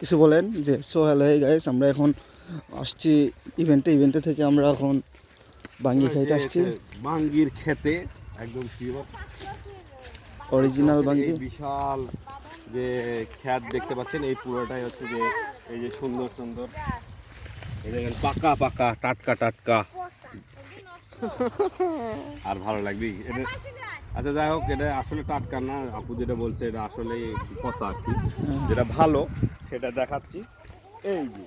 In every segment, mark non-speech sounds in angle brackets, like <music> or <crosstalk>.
কিছু বলেন যে সো হ্যালো হে গাইস আমরা এখন আসছি ইভেন্টে ইভেন্টে থেকে আমরা এখন বাঙ্গি খাইতে আসছি। বাঙ্গির খেতে একদম পিওর অরিজিনাল বাঙ্গি। বিশাল যে খ্যাত দেখতে পাচ্ছেন এই পুরোটাই হচ্ছে যে এই যে সুন্দর সুন্দর। এই দেখেন পাকা পাকা টাটকা টাটকা। আর ভালো লাগবে? এটা আচ্ছা যাই হোক এটা আসলে টাটকা না আপু যেটা বলছে এটা আসলে পচা আর কি। যেটা ভালো সেটা দেখাচ্ছি। এই যে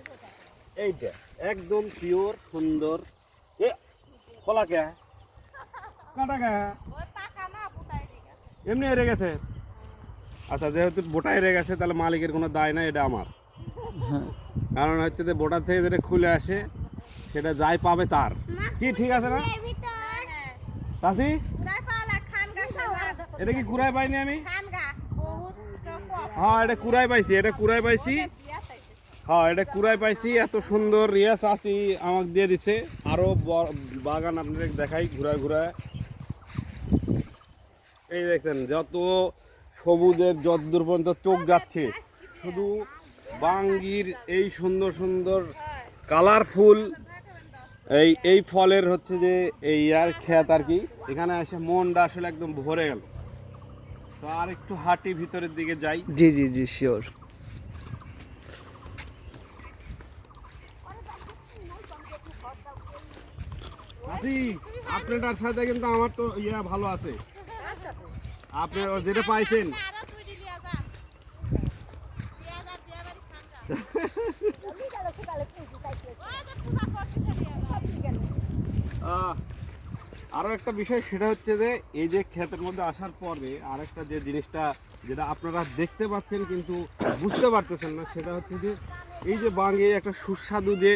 এইটা একদম পিওর সুন্দর। এ খোলা কে? কাটা কে? এমনি হেরে গেছে। আচ্ছা যেহেতু বোটা হেরে গেছে তাহলে মালিকের কোনো দায় নাই এটা আমার। কারণ হচ্ছে যে বোটা থেকে যেটা খুলে আসে সেটা যাই পাবে তার। কি ঠিক আছে না? চাষি এটা কি কুড়াই পাইনি আমি? হ্যাঁ এটা কুড়াই পাইছি এটা কুড়াই পাইছি। হ্যাঁ এটা কুড়াই পাইছি এত সুন্দর রিয়া চাষি আমাকে দিয়ে দিছে। আরও ব- বাগান আপনাদের দেখাই ঘুরায় ঘুরায়। এই দেখেন যত সবুজের যতদূর পর্যন্ত চোখ যাচ্ছে শুধু বাঙ্গির এই সুন্দর সুন্দর কালারফুল এই এই ফলের হচ্ছে যে এই আর খেত আর কি। এখানে এসে মনটা আসলে একদম ভরে গেল। তো আর একটু হাঁটি ভিতরের দিকে যাই। জি জি জি শিওর আপনার সাথে কিন্তু আমার তো ইয়া ভালো আছে। আপনি যেটা পাইছেন। <laughs> আহ, আরও একটা বিষয় সেটা হচ্ছে যে এই যে ক্ষেতের মধ্যে আসার পরে আরেকটা যে জিনিসটা যেটা আপনারা দেখতে পাচ্ছেন কিন্তু বুঝতে পারতেছেন না সেটা হচ্ছে যে এই যে বাঙে একটা সুস্বাদু যে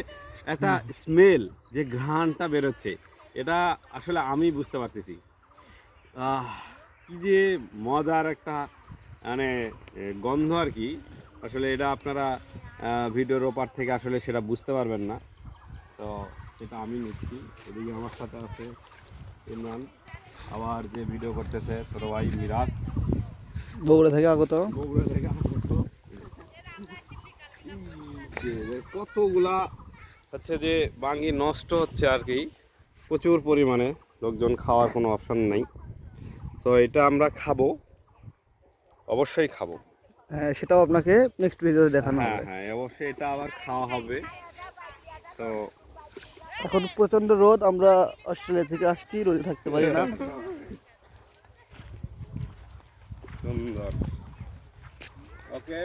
একটা স্মেল যে ঘ্রাণটা বেরোচ্ছে এটা আসলে আমি বুঝতে পারতেছি। কি যে মজার একটা মানে গন্ধ আর কি আসলে এটা আপনারা ভিডিওর ওপার থেকে আসলে সেটা বুঝতে পারবেন না। তো সেটা আমি নিচ্ছি এদিকে আমার সাথে আছে ইমরান আবার যে ভিডিও করতেছে ছোট ভাই মিরাজ। বগুড়া থেকে আগত? বগুড়া থেকে আগত। কতগুলা হচ্ছে যে বাঙ্গি নষ্ট হচ্ছে আর কি প্রচুর পরিমাণে লোকজন খাওয়ার কোনো অপশন নেই। তো এটা আমরা খাব। অবশ্যই খাব। হ্যাঁ সেটাও আপনাকে নেক্সট ভিডিওতে দেখানো হ্যাঁ হবে। হ্যাঁ অবশ্যই এটা আবার খাওয়া হবে। তো এখন প্রচণ্ড রোদ আমরা অস্ট্রেলিয়া থেকে আসছি রোদে থাকতে পারি না। সুন্দর। ওকে